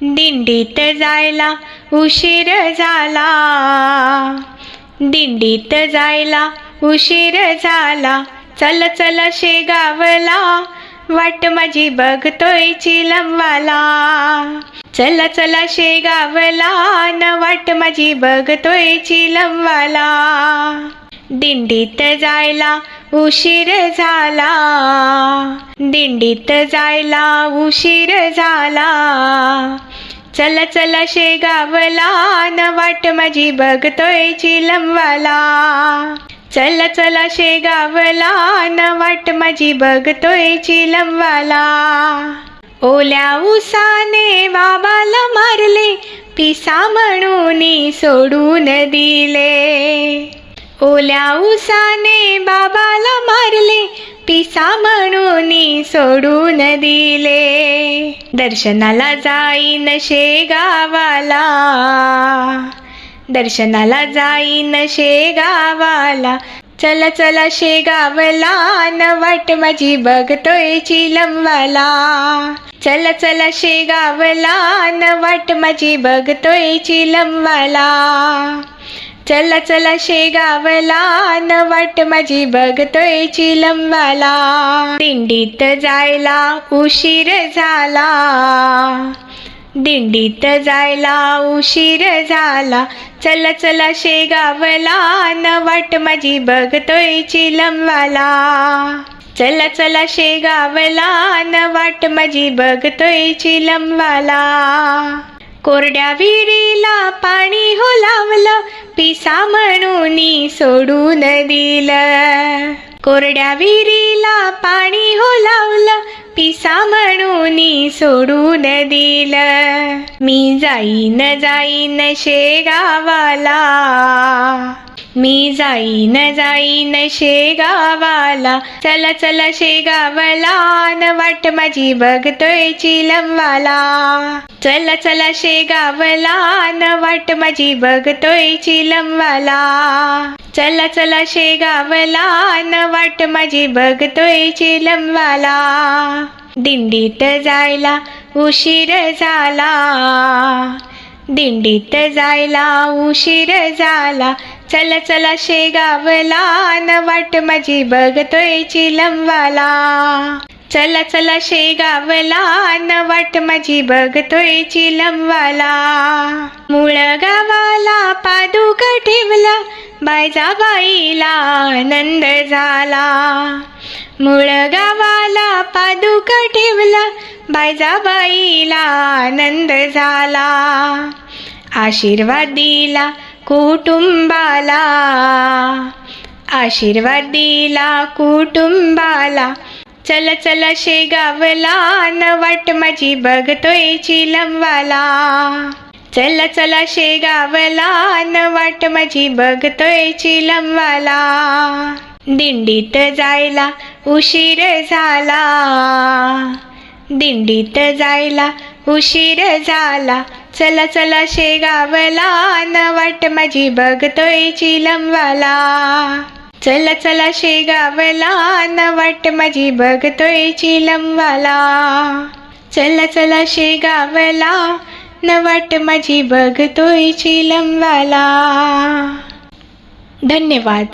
दिंडीत जायला उशीर झाला. दिंडीत जायला उशीर झाला. चल चल शेगावला वाट माझी बघतोय चिलमवाला. चल चल शेगावला न वाट माझी बघतोय चिलमवाला. दिंडीत जायला उशीर झाला. दिंडीत जायला उशीर झाला. चल चल शेगावला न वाट माझी बघतोय चिलमवाला. चल चल शेगावला न वाट माझी बघतोय चिलमवाला. ओल्या उसाने बाबाला मारले पिसा म्हणून सोडून दिले. ओल्या उसाने बाबाला मारले पिसा म्हणून सोडून दिले. दर्शनाला जाईन शेगावाला दर्शनाला जाईन शेगावाला चल चल शेगावला न वाट माझी बघतोय चिलमवाला. चल चल शेगावला न वाट माझी बघतोय चिलमवाला. चल चला शेगावला न वाट माझी बघतोय चिलंबाला. दिंडीत जायला उशीर झाला. दिंडीत जायला उशीर झाला. चल चला शेगावला न वाट माझी बघतोय चिलंबाला. चला चला शेगावला न वाट माझी बघतोय चिलंबाला. कोरड्या विहिरीला पाणी हो लावलं. पिसा म्हणून सोडून दिलं. कोरड्या विहिरीला पाणी हो लावलं. पिसा म्हणून सोडून दिलं. मी जाईन जाईन शेगावाला. मी जाईन जाईन शेगावाला चला चला शेगावला न वाट माझी बघतोय चिलमवाला. चला चला शेगावला न वाट माझी बघतोय चिलमवाला. चला चला शेगावला न वाट माझी बघतोय चिलमवाला. दिंडीत जायला उशीर झाला. दिंडीत जायला उशीर झाला. चल चला शेगावला न वाट माझी बघतोय चिलमवाला. चला चला शेगावला न वाट माझी बघतोय चिलमवाला. मूळ गावाला पादुका ठेवला बाईला आनंद झाला. मूळ गावाला पादुका ठेवला बाईला आनंद झाला. आशीर्वाद दिला कुटुंबाला. आशीर्वाद दिला कुटुंबाला. चल चल शेगावला न वाट माझी बघतोय चिलमवाला चल चल शेगावला न वाट माझी बघतोय चिलमवाला दिंडीत जायला उशीर झाला. दिंडीत जायला उशीर झाला. चला चला शेगावला न वाट माझी बघतोय चिलमवाला. चला चला शेगावला न वाट माझी बघतोय चिलमवाला. चला चला शेगावला न वाट माझी बघतोय चिलमवाला. धन्यवाद.